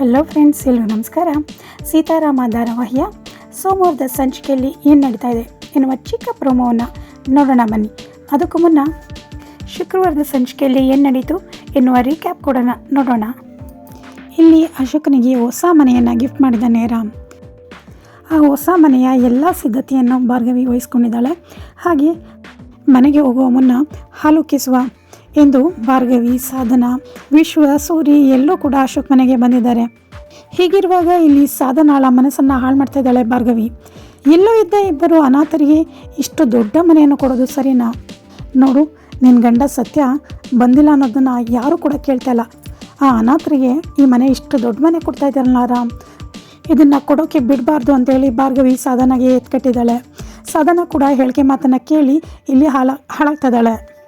Hello friends ಎಲ್ಲರೂ ನಮಸ್ಕಾರ. ಸೀತಾರಾಮ ಧಾರಾವಾಹಿಯ ಸೋಮವಾರದ ಸಂಚಿಕೆಯಲ್ಲಿ ಏನು ನಡೀತಾ ಇದೆ ಎನ್ನುವ ಚಿಕ್ಕ ಪ್ರೋಮೋವನ್ನು ನೋಡೋಣ ಬನ್ನಿ. ಅದಕ್ಕೂ ಮುನ್ನ ಶುಕ್ರವಾರದ ಸಂಚಿಕೆಯಲ್ಲಿ ಏನು ನಡೀತು ಎನ್ನುವ ರೀಕ್ಯಾಪ್ ಕೊಡೋಣ, ನೋಡೋಣ. ಇಲ್ಲಿ ಅಶೋಕನಿಗೆ ಹೊಸ ಮನೆಯನ್ನು ಗಿಫ್ಟ್ ಮಾಡಿದ್ದಾನೆ ರಾಮ್. ಆ ಹೊಸ ಮನೆಯ ಎಲ್ಲ ಸಿದ್ಧತೆಯನ್ನು ಭಾರ್ಗವಿ ವಹಿಸ್ಕೊಂಡಿದ್ದಾಳೆ. ಹಾಗೆ ಮನೆಗೆ ಹೋಗುವ ಮುನ್ನ ಹಾಲು ಕಿಸುವ ಎಂದು ಭಾರ್ಗವಿ ಸಾಧನ, ವಿಶ್ವ, ಸೂರಿ ಎಲ್ಲೂ ಕೂಡ ಅಶೋಕ್ ಮನೆಗೆ ಬಂದಿದ್ದಾರೆ. ಹೀಗಿರುವಾಗ ಇಲ್ಲಿ ಸಾಧನಾಳ ಮನಸ್ಸನ್ನು ಹಾಳು ಮಾಡ್ತಾ ಇದ್ದಾಳೆ ಭಾರ್ಗವಿ. ಎಲ್ಲೋ ಇದ್ದ ಇಬ್ಬರು ಅನಾಥರಿಗೆ ಇಷ್ಟು ದೊಡ್ಡ ಮನೆಯನ್ನು ಕೊಡೋದು ಸರಿನಾ? ನೋಡು ನಿನ್ನ ಗಂಡ ಸತ್ಯ ಬಂದಿಲ್ಲ ಅನ್ನೋದನ್ನು ಯಾರೂ ಕೂಡ ಕೇಳ್ತಾ ಇಲ್ಲ. ಆ ಅನಾಥರಿಗೆ ಈ ಮನೆ ಇಷ್ಟು ದೊಡ್ಡ ಮನೆ ಕೊಡ್ತಾ ಇದ್ದಾರಲ್ಲ ರಾಮ್. ಇದನ್ನು ಕೊಡೋಕ್ಕೆ ಬಿಡಬಾರ್ದು ಅಂತೇಳಿ ಭಾರ್ಗವಿ ಸಾಧನಾಗೆ ಎತ್ಕಟ್ಟಿದ್ದಾಳೆ ಸಾಧನ ಕೂಡ ಹೇಳಿಕೆ ಮಾತನ್ನು ಕೇಳಿ ಇಲ್ಲಿ ಹಾಳ ಹಾಳಾಗ್ತಾ ಇದ್ದಾಳೆ.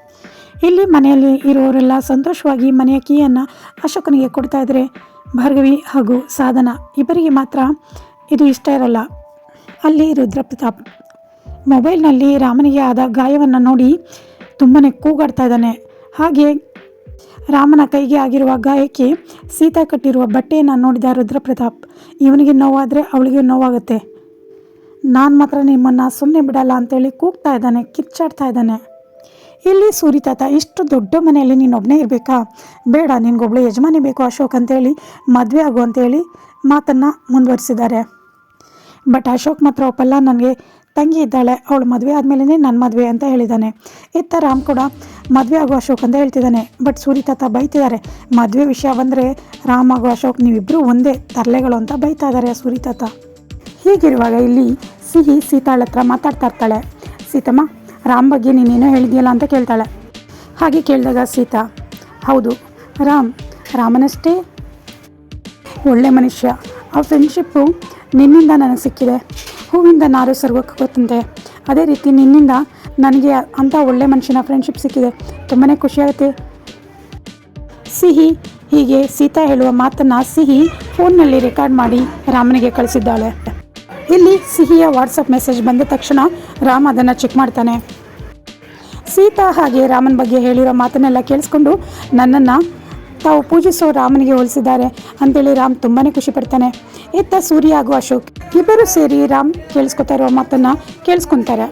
ಇಲ್ಲಿ ಮನೆಯಲ್ಲಿ ಇರುವವರೆಲ್ಲ ಸಂತೋಷವಾಗಿ ಮನೆಯ ಕೀಯನ್ನು ಅಶೋಕನಿಗೆ ಕೊಡ್ತಾ ಇದ್ದರೆ ಭಾರ್ಗವಿ ಹಾಗೂ ಸಾಧನ ಇಬ್ಬರಿಗೆ ಮಾತ್ರ ಇದು ಇಷ್ಟ ಇರಲ್ಲ. ಅಲ್ಲಿ ರುದ್ರಪ್ರತಾಪ್ ಮೊಬೈಲ್ನಲ್ಲಿ ರಾಮನಿಗೆ ಆದ ಗಾಯವನ್ನು ನೋಡಿ ತುಂಬಾ ಕೂಗಾಡ್ತಾ ಇದ್ದಾನೆ. ಹಾಗೆ ರಾಮನ ಕೈಗೆ ಆಗಿರುವ ಗಾಯಕ್ಕೆ ಸೀತಾ ಕಟ್ಟಿರುವ ಬಟ್ಟೆಯನ್ನು ನೋಡಿದ ರುದ್ರಪ್ರತಾಪ್, ಇವನಿಗೆ ನೋವಾದರೆ ಅವಳಿಗೆ ನೋವಾಗುತ್ತೆ. ನಾನು ಮಾತ್ರ ನಿಮ್ಮನ್ನು ಸುಮ್ಮನೆ ಬಿಡಲ್ಲ ಅಂತೇಳಿ ಕೂಗ್ತಾ ಇದ್ದಾನೆ, ಕಿಚ್ಚಾಡ್ತಾ ಇದ್ದಾನೆ. ಇಲ್ಲಿ ಸುರಿತಾತ ಇಷ್ಟು ದೊಡ್ಡ ಮನೆಯಲ್ಲಿ ನೀನು ಒಬ್ಬನೇ ಇರಬೇಕಾ? ಬೇಡ ನಿನಗೊಬ್ಳು ಯಜಮಾನಿ ಬೇಕು ಅಶೋಕ್ ಅಂತೇಳಿ, ಮದುವೆ ಆಗು ಅಂತೇಳಿ ಮಾತನ್ನು ಮುಂದುವರಿಸಿದ್ದಾರೆ. ಬಟ್ ಅಶೋಕ್ ಮಾತ್ರ ಒಪ್ಪಲ್ಲ, ನನಗೆ ತಂಗಿ ಇದ್ದಾಳೆ, ಅವಳು ಮದುವೆ ಆದಮೇಲೆ ನನ್ನ ಮದುವೆ ಅಂತ ಹೇಳಿದ್ದಾನೆ ಇತ್ತ ರಾಮ್ ಕೂಡ ಮದುವೆ ಆಗೋ ಅಶೋಕ್ ಅಂತ ಹೇಳ್ತಿದ್ದಾನೆ ಬಟ್ ಸೂರಿತಾತ ಬೈತಿದ್ದಾರೆ. ಮದುವೆ ವಿಷಯ ಬಂದರೆ ರಾಮ್ ಹಾಗೂ ಅಶೋಕ್ ನೀವಿಬ್ಬರು ಒಂದೇ ತರಲೆಗಳು ಅಂತ ಬೈತಾ ಇದ್ದಾರೆ ಸೂರಿತಾತ ಹೀಗಿರುವಾಗ ಇಲ್ಲಿ ಸಿಹಿ ಸೀತಾಳ ಹತ್ರ ಮಾತಾಡ್ತಾ ಇರ್ತಾಳೆ. ಸೀತಮ್ಮ ರಾಮ್ ಬಗ್ಗೆ ನೀನೇನೋ ಹೇಳಿದೆಯಲ್ಲ ಅಂತ ಕೇಳ್ತಾಳೆ. ಹಾಗೆ ಕೇಳಿದಾಗ ಸೀತಾ, ಹೌದು, ರಾಮ್, ರಾಮನಷ್ಟೇ? ಒಳ್ಳೆ ಮನುಷ್ಯ. ಆ ಫ್ರೆಂಡ್ಶಿಪ್ಪು ನಿನ್ನಿಂದ ನನಗೆ ಸಿಕ್ಕಿದೆ. ಹೂವಿಂದ ನಾರು ಸರ್ವಕ್ಕೆ ಗೊತ್ತಂತೆ. ಅದೇ ರೀತಿ ನಿನ್ನಿಂದ ನನಗೆ ಅಂಥ ಒಳ್ಳೆ ಮನುಷ್ಯನ ಫ್ರೆಂಡ್ಶಿಪ್ ಸಿಕ್ಕಿದೆ. ತುಂಬಾ ಖುಷಿಯಾಗುತ್ತೆ ಸಿಹಿ ಹೀಗೆ ಸೀತಾ ಹೇಳುವ ಮಾತನ್ನು ಸಿಹಿ ಫೋನ್ನಲ್ಲಿ ರೆಕಾರ್ಡ್ ಮಾಡಿ ರಾಮನಿಗೆ ಕಳಿಸಿದ್ದಾಳೆ. ಇಲ್ಲಿ ಸಿಹಿಯ ವಾಟ್ಸಪ್ ಮೆಸೇಜ್ ಬಂದ ತಕ್ಷಣ ರಾಮ್ ಅದನ್ನು ಚೆಕ್ ಮಾಡ್ತಾನೆ. ಸೀತಾ ಹಾಗೆ ರಾಮನ ಬಗ್ಗೆ ಹೇಳಿರೋ ಮಾತನ್ನೆಲ್ಲ ಕೇಳಿಸ್ಕೊಂಡು ನನ್ನನ್ನು ತಾವು ಪೂಜಿಸೋ ರಾಮನಿಗೆ ಹೋಲಿಸಿದ್ದಾರೆ. ಅಂತೇಳಿ ರಾಮ್ ತುಂಬಾ ಖುಷಿ ಪಡ್ತಾನೆ. ಇತ್ತ ಸೂರ್ಯ ಹಾಗೂ ಅಶೋಕ್ ಇಬ್ಬರು ಸೇರಿ ರಾಮ್ ಕೇಳಿಸ್ಕೊತಾ ಇರೋ ಮಾತನ್ನು ಕೇಳಿಸ್ಕೊತಾರೆ.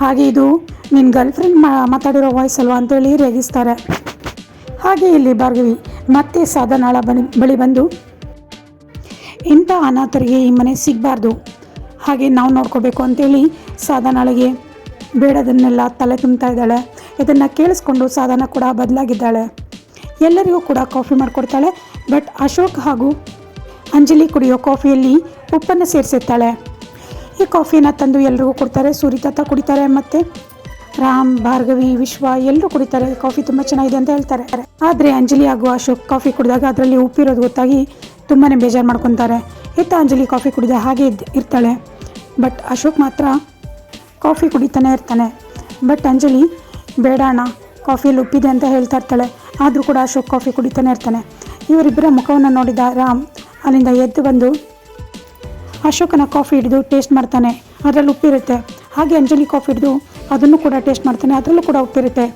ಹಾಗೆ ಇದು ನಿನ್ನ ಗರ್ಲ್ ಫ್ರೆಂಡ್ ಮಾತಾಡಿರೋ ವಾಯ್ಸ್ ಅಲ್ವಾ ಅಂತೇಳಿ ರೇಗಿಸ್ತಾರೆ. ಹಾಗೆ ಇಲ್ಲಿ ಭಾರ್ಗವಿ ಮತ್ತೆ ಸಾಧನಾಳ ಬಳಿ ಬಳಿ ಬಂದು, ಇಂಥ ಅನಾಥರಿಗೆ ಈ ಮನೆ ಸಿಗಬಾರ್ದು. ಹಾಗೆ ನಾವು ನೋಡ್ಕೋಬೇಕು ಅಂತೇಳಿ ಸಾಧನಾಳಿಗೆ ಬೇಡದನ್ನೆಲ್ಲ ತಲೆ ತುಂಬ್ತಾ ಇದ್ದಾಳೆ. ಇದನ್ನು ಕೇಳಿಸ್ಕೊಂಡು ಸಾಧನ ಕೂಡ ಬದಲಾಗಿದ್ದಾಳೆ. ಎಲ್ಲರಿಗೂ ಕೂಡ ಕಾಫಿ ಮಾಡಿಕೊಡ್ತಾಳೆ, ಬಟ್ ಅಶೋಕ್ ಹಾಗೂ ಅಂಜಲಿ ಕುಡಿಯೋ ಕಾಫಿಯಲ್ಲಿ ಉಪ್ಪನ್ನು ಸೇರಿಸಿರ್ತಾಳೆ. ಈ ಕಾಫಿನ ತಂದು ಎಲ್ರಿಗೂ ಕೊಡ್ತಾರೆ, ಸೂರಿತಾತ ಕುಡಿತಾರೆ, ಮತ್ತು ರಾಮ್, ಭಾರ್ಗವಿ, ವಿಶ್ವ ಎಲ್ಲರೂ ಕುಡಿತಾರೆ. ಕಾಫಿ ತುಂಬ ಚೆನ್ನಾಗಿದೆ ಅಂತ ಹೇಳ್ತಾರೆ. ಆದರೆ ಅಂಜಲಿ ಹಾಗೂ ಅಶೋಕ್ ಕಾಫಿ ಕುಡಿದಾಗ ಅದರಲ್ಲಿ ಉಪ್ಪಿರೋದು ಗೊತ್ತಾಗಿ ತುಂಬಾ ಬೇಜಾರು ಮಾಡ್ಕೊತಾರೆ. ಇತ್ತ ಅಂಜಲಿ ಕಾಫಿ ಕುಡಿದ ಹಾಗೆ ಇರ್ತಾಳೆ. ಬಟ್ ಅಶೋಕ್ ಮಾತ್ರ ಕಾಫಿ ಕುಡಿತಾನೆ ಇರ್ತಾನೆ. ಬಟ್ ಅಂಜಲಿ, ಬೇಡ ಅಣ್ಣ ಕಾಫಿಯಲ್ಲಿ ಉಪ್ಪಿದೆ ಅಂತ ಹೇಳ್ತಾ ಇರ್ತಾಳೆ. ಆದರೂ ಕೂಡ ಅಶೋಕ್ ಕಾಫಿ ಕುಡಿತಾನೆ ಇರ್ತಾನೆ. ಇವರಿಬ್ಬರ ಮುಖವನ್ನು ನೋಡಿದ ರಾಮ್ ಅಲ್ಲಿಂದ ಎದ್ದು ಬಂದು, ಅಶೋಕನ ಕಾಫಿ ಹಿಡಿದು ಟೇಸ್ಟ್ ಮಾಡ್ತಾನೆ. ಅದರಲ್ಲಿ ಉಪ್ಪಿರುತ್ತೆ. ಹಾಗೆ ಅಂಜಲಿ ಕಾಫಿ ಹಿಡಿದು ಅದನ್ನು ಕೂಡ ಟೇಸ್ಟ್ ಮಾಡ್ತಾನೆ. ಅದರಲ್ಲೂ ಕೂಡ ಉಪ್ಪಿರುತ್ತೆ.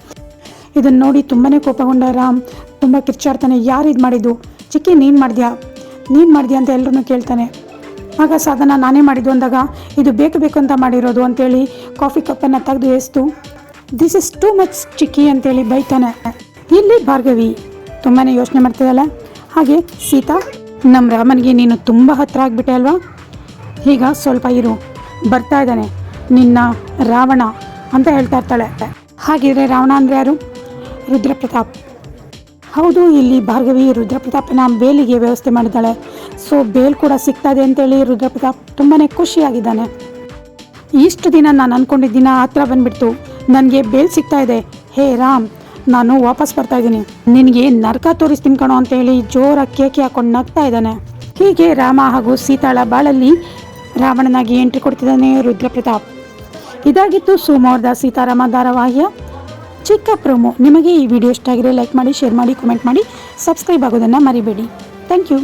ಇದನ್ನು ನೋಡಿ ತುಂಬಾ ಕೋಪಗೊಂಡ ರಾಮ್ ತುಂಬ ಕಿರ್ಚಾಡ್ತಾನೆ. ಯಾರು ಇದು ಮಾಡಿದ್ದು? ಚಿಕ್ಕಿ, ನೀನು ಮಾಡಿದ್ಯಾ? ನೀನು ಮಾಡಿದ್ಯಾ? ಅಂತ ಎಲ್ಲರೂ ಕೇಳ್ತಾನೆ. ಆಗ ಸಾಧನ, ನಾನೇ ಮಾಡಿದ್ದು ಅಂದಾಗ, ಇದು ಬೇಕು ಬೇಕು ಅಂತ ಮಾಡಿರೋದು ಅಂತೇಳಿ ಕಾಫಿ ಕಪ್ಪನ್ನು ತೆಗೆದು ಎಸ್ತು. This is too much cheeky ಅಂತೇಳಿ ಬೈತಾನೆ. ಇಲ್ಲಿ ಭಾರ್ಗವಿ ತುಂಬಾ ಯೋಚನೆ ಮಾಡ್ತಿದ್ದಾಳೆ ಹಾಗೆ ಸೀತಾ ನಮ್ಮ ರಾಮನಿಗೆ ನೀನು ತುಂಬ ಹತ್ತಿರ ಆಗಿಬಿಟ್ಟೆ ಅಲ್ವಾ? ಈಗ ಸ್ವಲ್ಪ ಇರು, ಬರ್ತಾ ಇದ್ದಾನೆ, ನಿನ್ನ ರಾವಣ ಅಂತ ಹೇಳ್ತಾ ಇರ್ತಾಳೆ. ಹಾಗಿದ್ರೆ ರಾವಣ ಅಂದರೆ ಯಾರು? ರುದ್ರಪ್ರತಾಪ್. ಹೌದು, ಇಲ್ಲಿ ಭಾರ್ಗವಿ ರುದ್ರಪ್ರತಾಪನ ಬೇಲಿಗೆ ವ್ಯವಸ್ಥೆ ಮಾಡಿದ್ದಾಳೆ. ಸೊ, ಬೇಲ್ ಕೂಡ ಸಿಗ್ತದೆ ಅಂತೇಳಿ ರುದ್ರಪ್ರತಾಪ್ ತುಂಬಾ ಖುಷಿಯಾಗಿದ್ದಾನೆ. ಇಷ್ಟು ದಿನ ನಾನು ಅಂದ್ಕೊಂಡಿದ್ದಿನ ಹತ್ರ ಬಂದ್ಬಿಡ್ತು. ನನಗೆ ಬೇಲ್ ಸಿಗ್ತಾ ಇದೆ ಹೇ, ರಾಮ್, ನಾನು ವಾಪಸ್ ಬರ್ತಾ ಇದ್ದೀನಿ. ನಿನಗೆ ನರಕ ತೋರಿಸ್ತೀನಿ ಕಣೋ ಅಂತೇಳಿ ಜೋರಾಗಿ ಕೇಕೆ ಹಾಕೊಂಡು ನಗ್ತಾ ಇದ್ದಾನೆ. ಹೀಗೆ ರಾಮ ಹಾಗೂ ಸೀತಾಳ ಬಾಳಲ್ಲಿ ರಾವಣನಾಗಿ ಎಂಟ್ರಿ ಕೊಡ್ತಿದ್ದಾನೆ ರುದ್ರಪ್ರತಾಪ್. ಇದಾಗಿತ್ತು ಸೋಮವಾರದ ಸೀತಾರಾಮ ಧಾರಾವಾಹಿಯ. ಚಿಕ್ಕ ಪ್ರೊಮೋ ನಿಮಗೆ ಈ ವಿಡಿಯೋ ಇಷ್ಟ ಆಗಿರೋ ಲೈಕ್ ಮಾಡಿ ಶೇರ್ ಮಾಡಿ ಕಮೆಂಟ್ ಮಾಡಿ ಸಬ್ಸ್ಕ್ರೈಬ್ ಆಗೋದನ್ನು ಮರಿಬೇಡಿ. Thank you